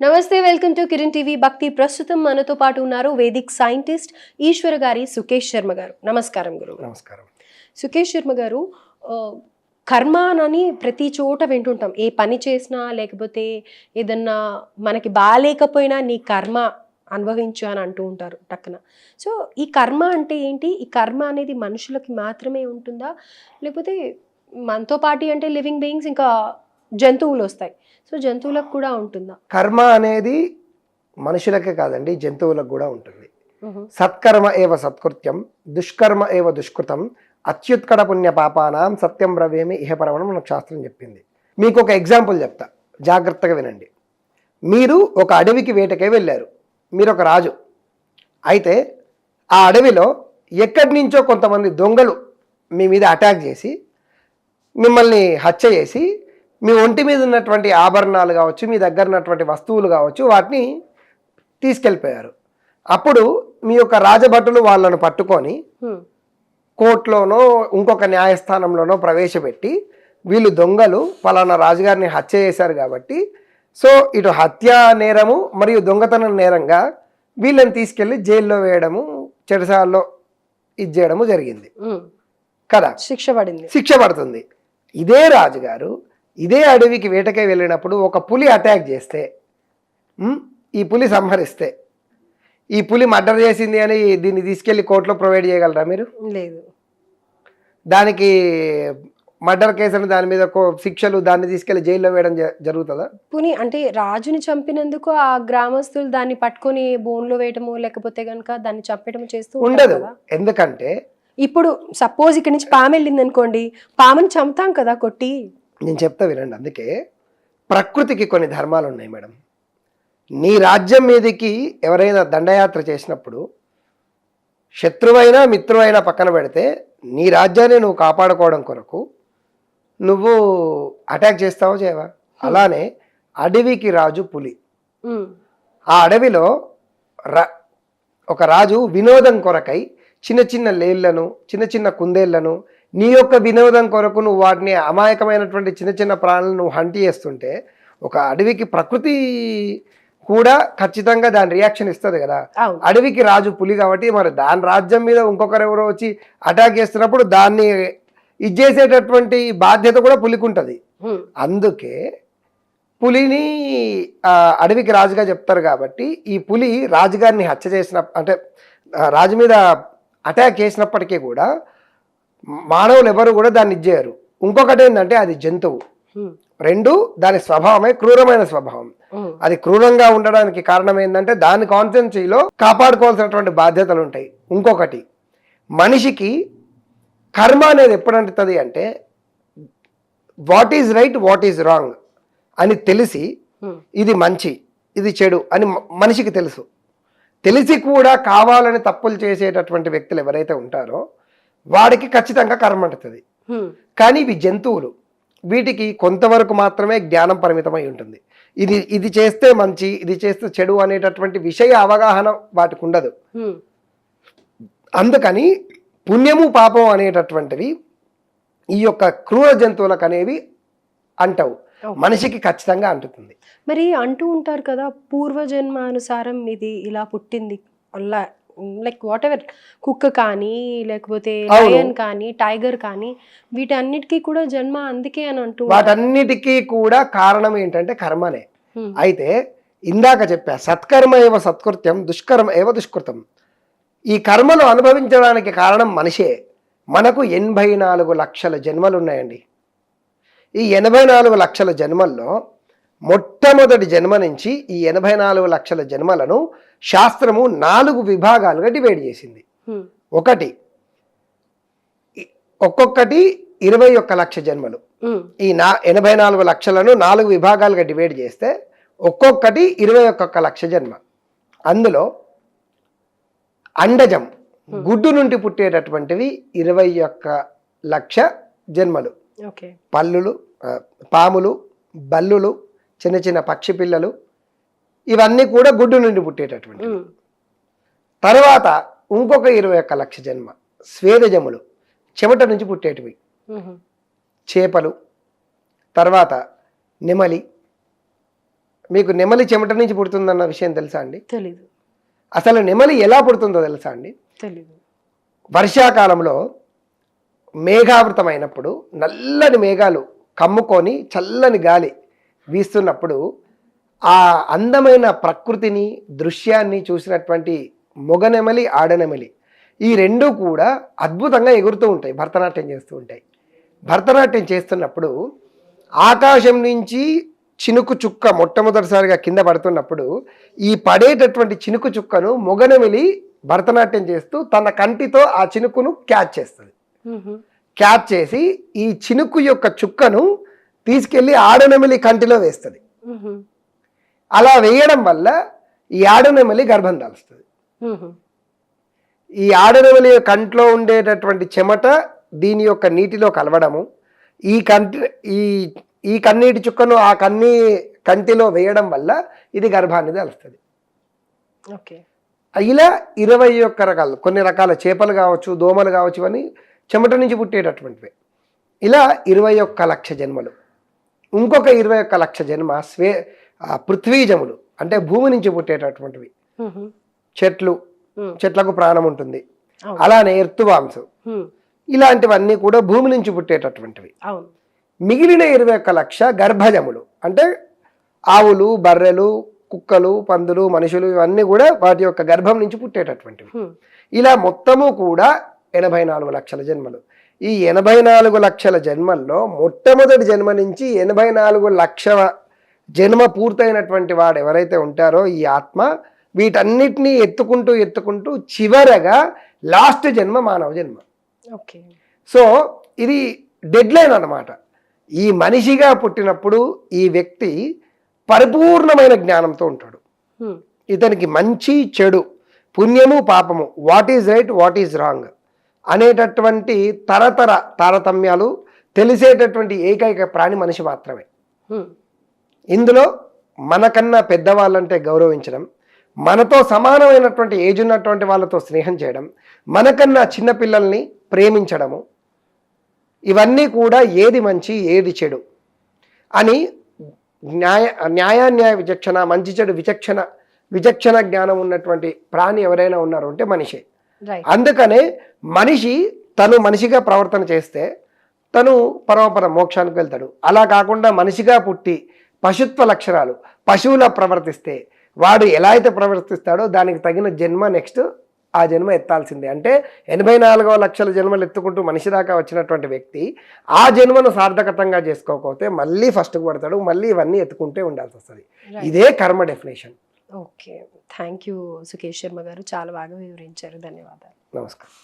నమస్తే welcome to Kiran TV. భక్తి ప్రస్తుతం మనతో పాటు ఉన్నారు వేదిక్ సైంటిస్ట్ ఈశ్వర గారి సుకేష్ శర్మ గారు. నమస్కారం గురువు నమస్కారం. సుకేష్ శర్మ గారు కర్మ అని ప్రతి చోట వింటుంటాం. ఏ పని చేసినా లేకపోతే ఏదన్నా మనకి బాగాలేకపోయినా నీ కర్మ అనుభవించు అని అంటూ ఉంటారు టక్కున. సో ఈ కర్మ అంటే ఏంటి? ఈ కర్మ అనేది మనుషులకి మాత్రమే ఉంటుందా? లేకపోతే మనతో పాటు అంటే లివింగ్ బీయింగ్స్ ఇంకా జంతువులు వస్తాయి. సో జంతువులకు కూడా ఉంటుందా? కర్మ అనేది మనుషులకే కాదండి జంతువులకు కూడా ఉంటుంది. సత్కర్మ ఏవ సత్కృత్యం దుష్కర్మ ఏవ దుష్కృతం అత్యుత్కట పుణ్య పాపానాం సత్యం బ్రవేమి ఇహపరమణం మనకు శాస్త్రం చెప్పింది. మీకు ఒక ఎగ్జాంపుల్ చెప్తా జాగ్రత్తగా వినండి. మీరు ఒక అడవికి వేటకే వెళ్ళారు మీరు ఒక రాజు. అయితే ఆ అడవిలో ఎక్కడి నుంచో కొంతమంది దొంగలు మీ మీద అటాక్ చేసి మిమ్మల్ని హత్య చేసి మీ ఒంటి మీద ఉన్నటువంటి ఆభరణాలు కావచ్చు మీ దగ్గర ఉన్నటువంటి వస్తువులు కావచ్చు వాటిని తీసుకెళ్ళిపోయారు. అప్పుడు మీ యొక్క రాజభటులు వాళ్ళను పట్టుకొని. కోర్టులోనో ఇంకొక న్యాయస్థానంలోనో ప్రవేశపెట్టి వీళ్ళు దొంగలు ఫలానా రాజుగారిని హత్య చేశారు కాబట్టి సో ఇటు హత్య నేరము మరియు దొంగతనం నేరంగా వీళ్ళని తీసుకెళ్ళి జైల్లో వేయడము చెరసాల్లో ఇది చేయడము జరిగింది. కదా? శిక్ష పడింది. శిక్ష పడుతుంది. ఇదే రాజుగారు ఇదే అడవికి వేటకై వెళ్ళినప్పుడు ఒక పులి అటాక్ చేస్తే ఈ పులి సంహరిస్తే ఈ పులి మర్డర్ చేసింది అని దీన్ని తీసుకెళ్ళి కోర్టులో ప్రొవైడ్ చేయగలరా మీరు? లేదు. దానికి మర్డర్ కేసులు దాని మీద శిక్షలు దాన్ని తీసుకెళ్ళి జైల్లో వేయడం జరుగుతుందా? పోనీ అంటే రాజుని చంపినందుకు ఆ గ్రామస్తులు దాన్ని పట్టుకొని బోన్లో వేయటము లేకపోతే గనుక దాన్ని చంపటము చేస్తూ ఉండదు. ఎందుకంటే ఇప్పుడు సపోజ్ ఇక్కడ నుంచి పాము వెళ్ళింది అనుకోండి పాముని చంపుతాం కదా కొట్టి. నేను చెప్తా వినండి అందుకే. ప్రకృతికి కొన్ని ధర్మాలు ఉన్నాయి మేడం. నీ రాజ్యం మీదకి ఎవరైనా దండయాత్ర చేసినప్పుడు శత్రువైనా మిత్రువైనా పక్కన పెడితే నీ రాజ్యాన్ని నువ్వు కాపాడుకోవడం కొరకు నువ్వు అటాక్ చేస్తావో చేయవా? అలానే అడవికి రాజు పులి. ఆ అడవిలో ర ఒక రాజు వినోదం కొరకై చిన్న చిన్న లేళ్ళను చిన్న చిన్న కుందేళ్ళను నీ యొక్క వినోదం కొరకు నువ్వు వాటిని అమాయకమైనటువంటి చిన్న చిన్న ప్రాణులను నువ్వు హంటి చేస్తుంటే ఒక అడవికి ప్రకృతి కూడా ఖచ్చితంగా దాని రియాక్షన్ ఇస్తుంది కదా. అడవికి రాజు పులి కాబట్టి మరి దాని రాజ్యం మీద ఇంకొకరు ఎవరో వచ్చి అటాక్ చేస్తున్నప్పుడు దాన్ని ఇది చేసేటటువంటి బాధ్యత కూడా పులికి ఉంటుంది అందుకే పులిని అడవికి రాజుగా చెప్తారు కాబట్టి ఈ పులి రాజుగారిని హత్య చేసిన అంటే రాజు మీద అటాక్ చేసినప్పటికీ కూడా మానవులు ఎవరు కూడా దాన్ని ఇచ్చేయరు. ఇంకొకటి ఏంటంటే అది జంతువు. రెండు దాని స్వభావమే క్రూరమైన స్వభావం. అది క్రూరంగా ఉండడానికి కారణం ఏంటంటే దాని కాన్సెన్సీలో కాపాడుకోవాల్సినటువంటి బాధ్యతలు ఉంటాయి. ఇంకొకటి మనిషికి కర్మ అనేది ఎప్పుడు అంటుతుంది అంటే what is right what is wrong అని తెలిసి ఇది మంచి ఇది చెడు అని మనిషికి తెలుసు. తెలిసి కూడా కావాలని తప్పులు చేసేటటువంటి వ్యక్తులు ఎవరైతే ఉంటారో వాడికి ఖచ్చితంగా కర్మ అంటుతుంది. ఉమ్, కానీ ఇవి జంతువులు. వీటికి కొంతవరకు మాత్రమే జ్ఞానం పరిమితమై ఉంటుంది. ఇది ఇది చేస్తే మంచి ఇది చేస్తే చెడు అనేటటువంటి విషయ అవగాహన వాటికి ఉండదు. అందుకని పుణ్యము పాపం అనేటటువంటివి ఈ యొక్క క్రూర జంతువులకు అనేవి అంటవు. మనిషికి ఖచ్చితంగా అంటుతుంది. మరి అంటూ ఉంటారు కదా పూర్వజన్మానుసారం ఇది ఇలా పుట్టింది అలా లైక్ వాట్ ఎవర్ కుక్క కానీ లేకపోతే. లయన్ కానీ టైగర్ కానీ వీటన్నిటికీ కూడా జన్మ అందుకే అని అంటూ. వాటన్నిటికీ కూడా కారణం ఏంటంటే కర్మనే. అయితే ఇందాక చెప్పా సత్కర్మ ఏవ సత్కృత్యం దుష్కర్మ ఏవ దుష్కృతం ఈ కర్మను అనుభవించడానికి కారణం మనిషే మనకు ఎనభై నాలుగు లక్షల జన్మలు ఉన్నాయండి ఈ ఎనభై నాలుగు లక్షల జన్మల్లో మొట్టమొదటి జన్మ నుంచి ఈ ఎనభై నాలుగు లక్షల జన్మలను శాస్త్రము నాలుగు విభాగాలుగా డివైడ్ చేసింది. ఒకటి ఒక్కొక్కటి ఇరవై ఒక్క లక్ష జన్మలు. ఈ నా ఎనభై నాలుగు లక్షలను నాలుగు విభాగాలుగా డివైడ్ చేస్తే ఒక్కొక్కటి ఇరవై ఒక్కొక్క లక్ష జన్మ. అందులో అండజం గుడ్డు నుండి పుట్టేటటువంటివి ఇరవై ఒక్క లక్ష జన్మలు. పల్లులు పాములు బల్లులు చిన్న చిన్న పక్షి పిల్లలు ఇవన్నీ కూడా గుడ్డు నుండి పుట్టేటటువంటి. తర్వాత ఇంకొక ఇరవై ఒక్క లక్ష జన్మ స్వేదజములు చెమట నుంచి పుట్టేటివి. చేపలు తర్వాత నెమలి. మీకు నెమలి చెమట నుంచి పుడుతుందన్న విషయం తెలుసా అండి? తెలీదు. అసలు నెమలి ఎలా పుడుతుందో తెలుసా అండి? తెలీదు. వర్షాకాలంలో మేఘావృతమైనప్పుడు నల్లని మేఘాలు కమ్ముకొని చల్లని గాలి వీస్తున్నప్పుడు ఆ అందమైన ప్రకృతిని దృశ్యాన్ని చూసినటువంటి మొగనెమలి ఆడనెమలి ఈ రెండు కూడా అద్భుతంగా ఎగురుతూ ఉంటాయి భరతనాట్యం చేస్తూ ఉంటాయి భరతనాట్యం చేస్తున్నప్పుడు ఆకాశం నుంచి చినుకు చుక్క మొట్టమొదటిసారిగా కింద పడుతున్నప్పుడు ఈ పడేటటువంటి చినుకు చుక్కను మొగనెమిలి భరతనాట్యం చేస్తూ తన కంటితో ఆ చినుకును క్యాచ్ చేస్తుంది. క్యాచ్ చేసి ఈ చినుకు యొక్క చుక్కను తీసుకెళ్ళి ఆడనెమిలి కంటిలో వేస్తుంది. అలా వేయడం వల్ల ఈ ఆడనెమిలి గర్భం దాల్స్తుంది. ఈ ఆడనెమిలి కంట్లో ఉండేటటువంటి చెమట దీని యొక్క నీటిలో కలవడము. ఈ కంటి ఈ ఈ కన్నీటి చుక్కను ఆ కన్నీ కంటిలో వేయడం వల్ల ఇది గర్భాన్ని దాలుస్తుంది ఓకే. ఇలా ఇరవై ఒక్క రకాలు కొన్ని రకాల చేపలు కావచ్చు దోమలు కావచ్చు ఇవన్నీ చెమట నుంచి పుట్టేటటువంటివి. ఇలా ఇరవై ఒక్క లక్ష జన్మలు. ఇంకొక ఇరవై ఒక్క లక్ష జన్మ స్వే ఆ, పృథ్వీజములు అంటే భూమి నుంచి పుట్టేటటువంటివి. చెట్లు. చెట్లకు ప్రాణం ఉంటుంది. అలానే ఎర్తువాంశం మ్మ్. ఇలాంటివన్నీ కూడా భూమి నుంచి పుట్టేటటువంటివి మిగిలిన ఇరవై ఒక్క లక్ష గర్భజములు అంటే ఆవులు బర్రెలు కుక్కలు పందులు మనుషులు ఇవన్నీ కూడా వాటి యొక్క గర్భం నుంచి పుట్టేటటువంటివి. ఇలా మొత్తము కూడా ఎనభై నాలుగు లక్షల జన్మలు ఈ ఎనభై నాలుగు లక్షల జన్మల్లో మొట్టమొదటి జన్మ నుంచి ఎనభై నాలుగు లక్షల జన్మ పూర్తయినటువంటి వాడు ఎవరైతే ఉంటారో ఈ ఆత్మ వీటన్నిటినీ ఎత్తుకుంటూ ఎత్తుకుంటూ చివరగా లాస్ట్ జన్మ మానవ జన్మ. ఓకే. సో ఇది డెడ్ లైన్ అనమాట ఈ మనిషిగా పుట్టినప్పుడు ఈ వ్యక్తి పరిపూర్ణమైన జ్ఞానంతో ఉంటాడు. ఇతనికి మంచి చెడు పుణ్యము పాపము what is right what is wrong అనేటటువంటి తరతర తారతమ్యాలు తెలిసేటటువంటి ఏకైక ప్రాణి మనిషి మాత్రమే. ఇందులో మనకన్నా పెద్దవాళ్ళంటే గౌరవించడం మనతో సమానమైనటువంటి ఏజ్ ఉన్నటువంటి వాళ్ళతో స్నేహం చేయడం మనకన్నా చిన్నపిల్లల్ని ప్రేమించడము ఇవన్నీ కూడా ఏది మంచి ఏది చెడు అని న్యాయ న్యాయాన్యాయ విచక్షణ మంచి చెడు విచక్షణ విచక్షణ జ్ఞానం ఉన్నటువంటి ప్రాణి ఎవరైనా ఉన్నారు అంటే మనిషే. అందుకనే మనిషి తను మనిషిగా ప్రవర్తన చేస్తే తను పరమపర మోక్షానికి వెళ్తాడు. అలా కాకుండా మనిషిగా పుట్టి పశుత్వ లక్షణాలు. పశువులా ప్రవర్తిస్తే వాడు ఎలా అయితే ప్రవర్తిస్తాడో దానికి తగిన జన్మ నెక్స్ట్ ఆ జన్మ ఎత్తాల్సిందే. అంటే ఎనభై నాలుగవ లక్షల జన్మలు ఎత్తుకుంటూ మనిషి దాకా వచ్చినటువంటి వ్యక్తి ఆ జన్మను సార్థకతంగా చేసుకోకపోతే మళ్ళీ ఫస్ట్కి పడతాడు మళ్ళీ ఇవన్నీ ఎత్తుకుంటే ఉండాల్సి వస్తుంది. ఇదే కర్మ definition okay thank you Sukesh Sharma garu. చాలా బాగా వివరించారు. ధన్యవాదాలు. నమస్కారం.